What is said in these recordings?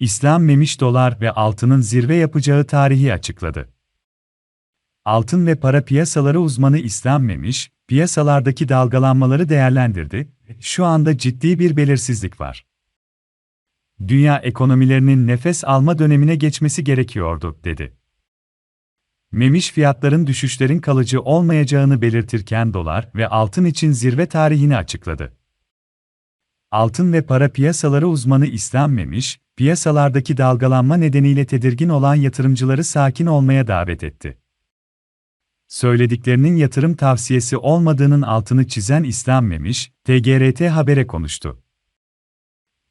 İslam Memiş dolar ve altının zirve yapacağı tarihi açıkladı. Altın ve para piyasaları uzmanı İslam Memiş, piyasalardaki dalgalanmaları değerlendirdi. Şu anda ciddi bir belirsizlik var. Dünya ekonomilerinin nefes alma dönemine geçmesi gerekiyordu, dedi. Memiş fiyatların düşüşlerin kalıcı olmayacağını belirtirken dolar ve altın için zirve tarihini açıkladı. Altın ve para piyasaları uzmanı İslam Memiş, piyasalardaki dalgalanma nedeniyle tedirgin olan yatırımcıları sakin olmaya davet etti. Söylediklerinin yatırım tavsiyesi olmadığının altını çizen İslam Memiş, TGRT Haber'e konuştu.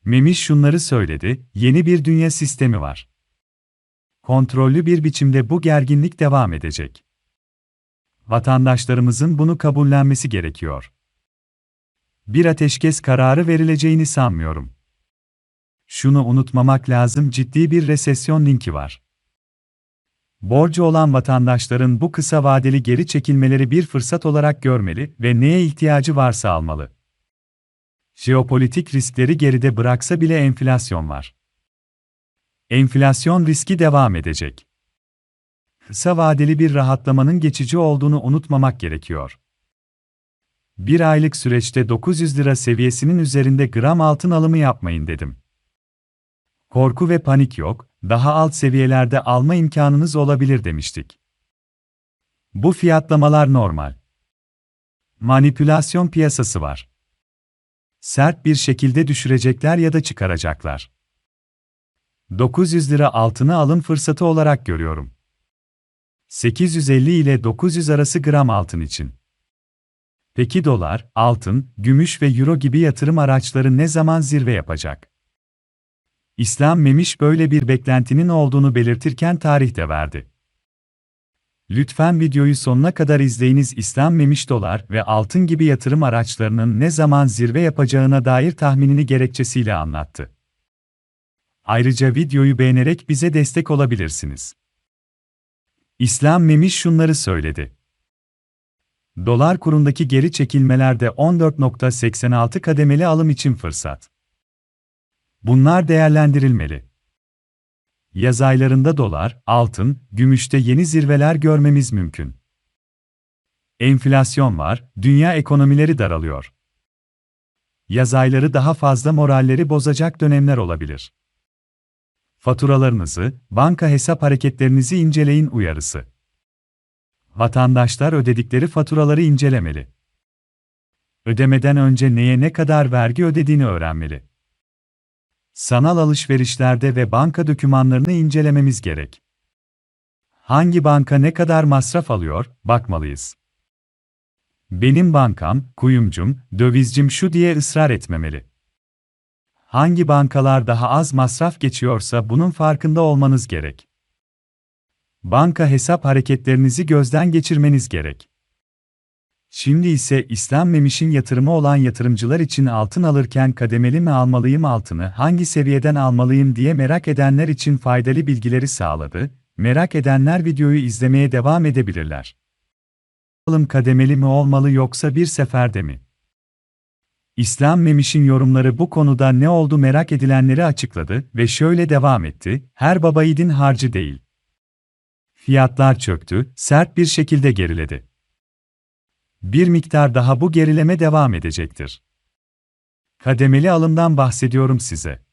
Memiş şunları söyledi, yeni bir dünya sistemi var. Kontrollü bir biçimde bu gerginlik devam edecek. Vatandaşlarımızın bunu kabullenmesi gerekiyor. Bir ateşkes kararı verileceğini sanmıyorum. Şunu unutmamak lazım ciddi bir resesyon linki var. Borcu olan vatandaşların bu kısa vadeli geri çekilmeleri bir fırsat olarak görmeli ve neye ihtiyacı varsa almalı. Jeopolitik riskleri geride bıraksa bile enflasyon var. Enflasyon riski devam edecek. Kısa vadeli bir rahatlamanın geçici olduğunu unutmamak gerekiyor. Bir aylık süreçte 900 lira seviyesinin üzerinde gram altın alımı yapmayın dedim. Korku ve panik yok, daha alt seviyelerde alma imkanınız olabilir demiştik. Bu fiyatlamalar normal. Manipülasyon piyasası var. Sert bir şekilde düşürecekler ya da çıkaracaklar. 900 lira altını alım fırsatı olarak görüyorum. 850 ile 900 arası gram altın için. Peki dolar, altın, gümüş ve euro gibi yatırım araçları ne zaman zirve yapacak? İslam Memiş böyle bir beklentinin olduğunu belirtirken tarih de verdi. Lütfen videoyu sonuna kadar izleyiniz İslam Memiş dolar ve altın gibi yatırım araçlarının ne zaman zirve yapacağına dair tahminini gerekçesiyle anlattı. Ayrıca videoyu beğenerek bize destek olabilirsiniz. İslam Memiş şunları söyledi. Dolar kurundaki geri çekilmelerde 14.86 kademeli alım için fırsat. Bunlar değerlendirilmeli. Yaz aylarında dolar, altın, gümüşte yeni zirveler görmemiz mümkün. Enflasyon var, dünya ekonomileri daralıyor. Yaz ayları daha fazla moralleri bozacak dönemler olabilir. Faturalarınızı, banka hesap hareketlerinizi inceleyin uyarısı. Vatandaşlar ödedikleri faturaları incelemeli. Ödemeden önce neye ne kadar vergi ödediğini öğrenmeli. Sanal alışverişlerde ve banka dokümanlarını incelememiz gerek. Hangi banka ne kadar masraf alıyor, bakmalıyız. Benim bankam, kuyumcum, dövizcim şu diye ısrar etmemeli. Hangi bankalar daha az masraf geçiyorsa bunun farkında olmanız gerek. Banka hesap hareketlerinizi gözden geçirmeniz gerek. Şimdi ise İslam Memiş'in yatırımı olan yatırımcılar için altın alırken kademeli mi almalıyım altını, hangi seviyeden almalıyım diye merak edenler için faydalı bilgileri sağladı. Merak edenler videoyu izlemeye devam edebilirler. Alım kademeli mi olmalı yoksa bir seferde mi? İslam Memiş'in yorumları bu konuda ne oldu merak edilenleri açıkladı ve şöyle devam etti, her baba yiğidin harcı değil. Fiyatlar çöktü, sert bir şekilde geriledi. Bir miktar daha bu gerileme devam edecektir. Kademeli alımdan bahsediyorum size.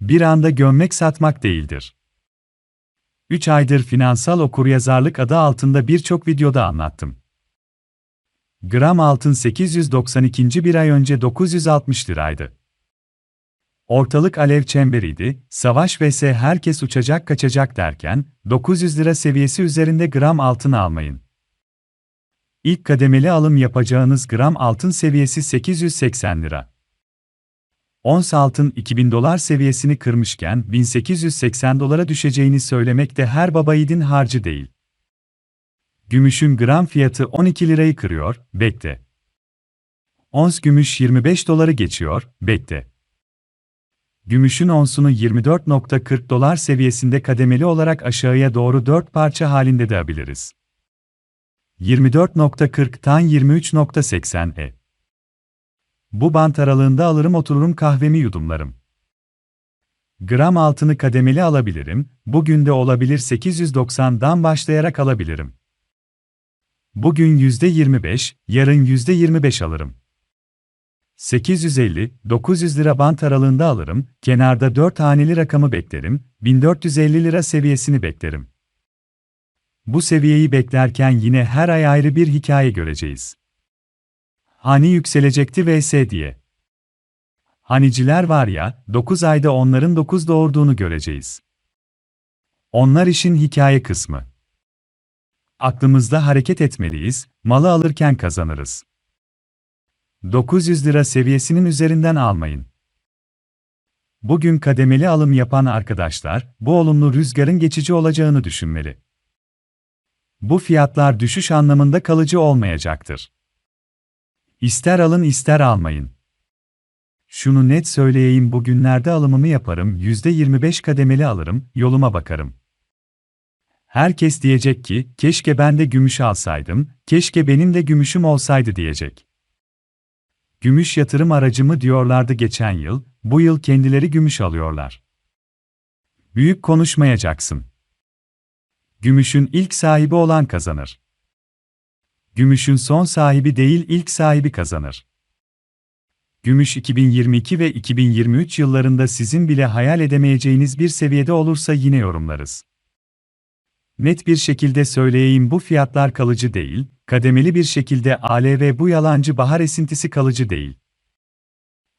Bir anda gömmek satmak değildir. 3 aydır finansal okuryazarlık adı altında birçok videoda anlattım. Gram altın 892. bir ay önce 960 liraydı. Ortalık alev çemberiydi, savaş vs herkes uçacak kaçacak derken, 900 lira seviyesi üzerinde gram altın almayın. İlk kademeli alım yapacağınız gram altın seviyesi 880 lira. Ons altın 2000 dolar seviyesini kırmışken 1880 dolara düşeceğini söylemek de her baba yiğidin harcı değil. Gümüşün gram fiyatı 12 lirayı kırıyor, bekle. Ons gümüş 25 doları geçiyor, bekle. Gümüşün onsunu 24.40 dolar seviyesinde kademeli olarak aşağıya doğru 4 parça halinde de alabiliriz. 24.40'tan 23.80'e. Bu bant aralığında alırım otururum kahvemi yudumlarım. Gram altını kademeli alabilirim, bugün de olabilir 890'dan başlayarak alabilirim. Bugün %25, yarın %25 alırım. 850-900 lira bant aralığında alırım, kenarda 4 haneli rakamı beklerim, 1450 lira seviyesini beklerim. Bu seviyeyi beklerken yine her ay ayrı bir hikaye göreceğiz. Hani yükselecekti vs diye. Haniciler var ya, 9 ayda onların 9 doğurduğunu göreceğiz. Onlar işin hikaye kısmı. Aklımızda hareket etmeliyiz, malı alırken kazanırız. 900 lira seviyesinin üzerinden almayın. Bugün kademeli alım yapan arkadaşlar, bu olumlu rüzgarın geçici olacağını düşünmeli. Bu fiyatlar düşüş anlamında kalıcı olmayacaktır. İster alın ister almayın. Şunu net söyleyeyim bugünlerde alımımı yaparım, %25 kademeli alırım, yoluma bakarım. Herkes diyecek ki, keşke ben de gümüş alsaydım, keşke benim de gümüşüm olsaydı diyecek. Gümüş yatırım aracımı diyorlardı geçen yıl, bu yıl kendileri gümüş alıyorlar. Büyük konuşmayacaksın. Gümüşün ilk sahibi olan kazanır. Gümüşün son sahibi değil ilk sahibi kazanır. Gümüş 2022 ve 2023 yıllarında sizin bile hayal edemeyeceğiniz bir seviyede olursa yine yorumlarız. Net bir şekilde söyleyeyim bu fiyatlar kalıcı değil, kademeli bir şekilde ALV bu yalancı bahar esintisi kalıcı değil.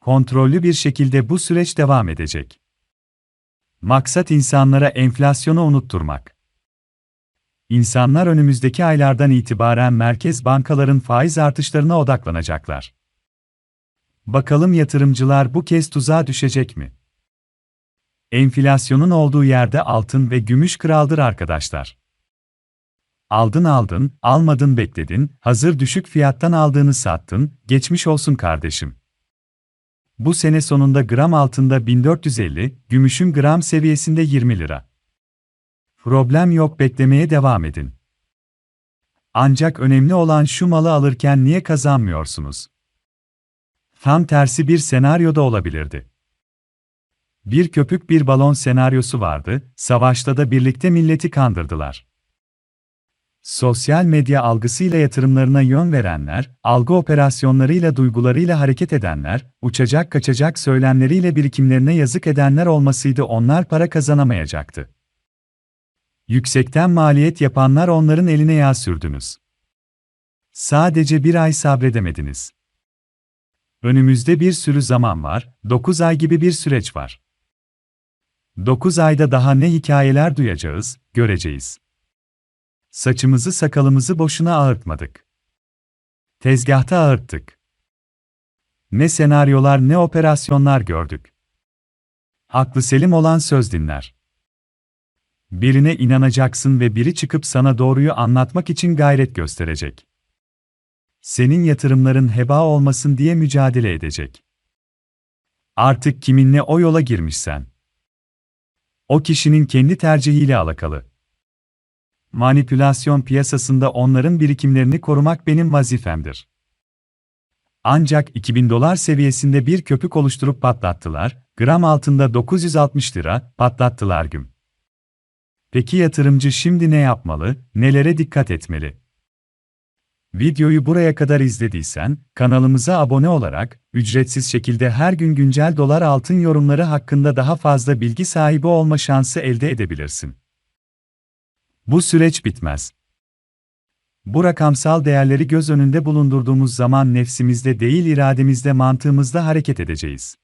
Kontrollü bir şekilde bu süreç devam edecek. Maksat insanlara enflasyonu unutturmak. İnsanlar önümüzdeki aylardan itibaren merkez bankaların faiz artışlarına odaklanacaklar. Bakalım yatırımcılar bu kez tuzağa düşecek mi? Enflasyonun olduğu yerde altın ve gümüş kraldır arkadaşlar. Aldın aldın, almadın bekledin, hazır düşük fiyattan aldığını sattın, geçmiş olsun kardeşim. Bu sene sonunda gram altında 1450, gümüşün gram seviyesinde 20 lira. Problem yok beklemeye devam edin. Ancak önemli olan şu malı alırken niye kazanmıyorsunuz? Tam tersi bir senaryoda olabilirdi. Bir köpük bir balon senaryosu vardı, savaşta da birlikte milleti kandırdılar. Sosyal medya algısıyla yatırımlarına yön verenler, algı operasyonlarıyla duygularıyla hareket edenler, uçacak kaçacak söylemleriyle birikimlerine yazık edenler olmasıydı onlar para kazanamayacaktı. Yüksekten maliyet yapanlar onların eline yağ sürdünüz. Sadece bir ay sabredemediniz. Önümüzde bir sürü zaman var, 9 ay gibi bir süreç var. 9 ayda daha ne hikayeler duyacağız, göreceğiz. Saçımızı sakalımızı boşuna ağırtmadık. Tezgahta ağırttık. Ne senaryolar ne operasyonlar gördük. Aklı selim olan söz dinler. Birine inanacaksın ve biri çıkıp sana doğruyu anlatmak için gayret gösterecek. Senin yatırımların heba olmasın diye mücadele edecek. Artık kiminle o yola girmişsen. O kişinin kendi tercihiyle alakalı. Manipülasyon piyasasında onların birikimlerini korumak benim vazifemdir. Ancak 2000 dolar seviyesinde bir köpük oluşturup patlattılar, gram altında 960 lira, patlattılar güm. Peki yatırımcı şimdi ne yapmalı, nelere dikkat etmeli? Videoyu buraya kadar izlediysen, kanalımıza abone olarak, ücretsiz şekilde her gün güncel dolar altın yorumları hakkında daha fazla bilgi sahibi olma şansı elde edebilirsin. Bu süreç bitmez. Bu rakamsal değerleri göz önünde bulundurduğumuz zaman nefsimizde değil irademizde mantığımızda hareket edeceğiz.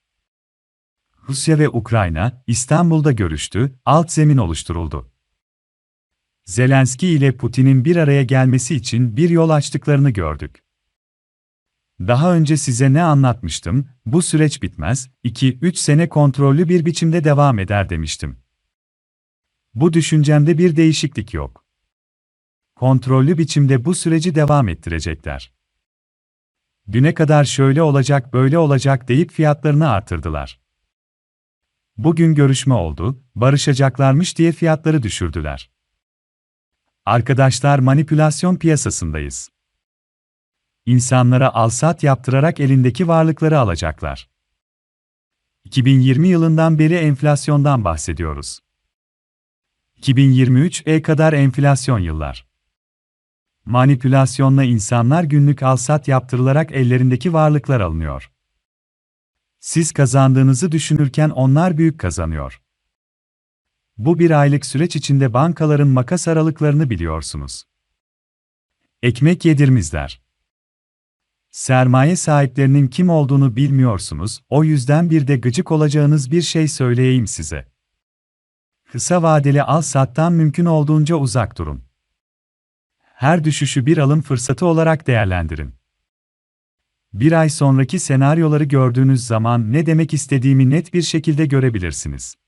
Rusya ve Ukrayna, İstanbul'da görüştü, alt zemin oluşturuldu. Zelenski ile Putin'in bir araya gelmesi için bir yol açtıklarını gördük. Daha önce size ne anlatmıştım, bu süreç bitmez, 2-3 sene kontrollü bir biçimde devam eder demiştim. Bu düşüncemde bir değişiklik yok. Kontrollü biçimde bu süreci devam ettirecekler. Düne kadar şöyle olacak böyle olacak deyip fiyatlarını artırdılar. Bugün görüşme oldu, barışacaklarmış diye fiyatları düşürdüler. Arkadaşlar manipülasyon piyasasındayız. İnsanlara alsat yaptırarak elindeki varlıkları alacaklar. 2020 yılından beri enflasyondan bahsediyoruz. 2023'e kadar enflasyon yıllar. Manipülasyonla insanlar günlük alsat yaptırılarak ellerindeki varlıklar alınıyor. Siz kazandığınızı düşünürken onlar büyük kazanıyor. Bu bir aylık süreç içinde bankaların makas aralıklarını biliyorsunuz. Ekmek yedirmizler. Sermaye sahiplerinin kim olduğunu bilmiyorsunuz, o yüzden bir de gıcık olacağınız bir şey söyleyeyim size. Kısa vadeli al-sattan mümkün olduğunca uzak durun. Her düşüşü bir alım fırsatı olarak değerlendirin. Bir ay sonraki senaryoları gördüğünüz zaman ne demek istediğimi net bir şekilde görebilirsiniz.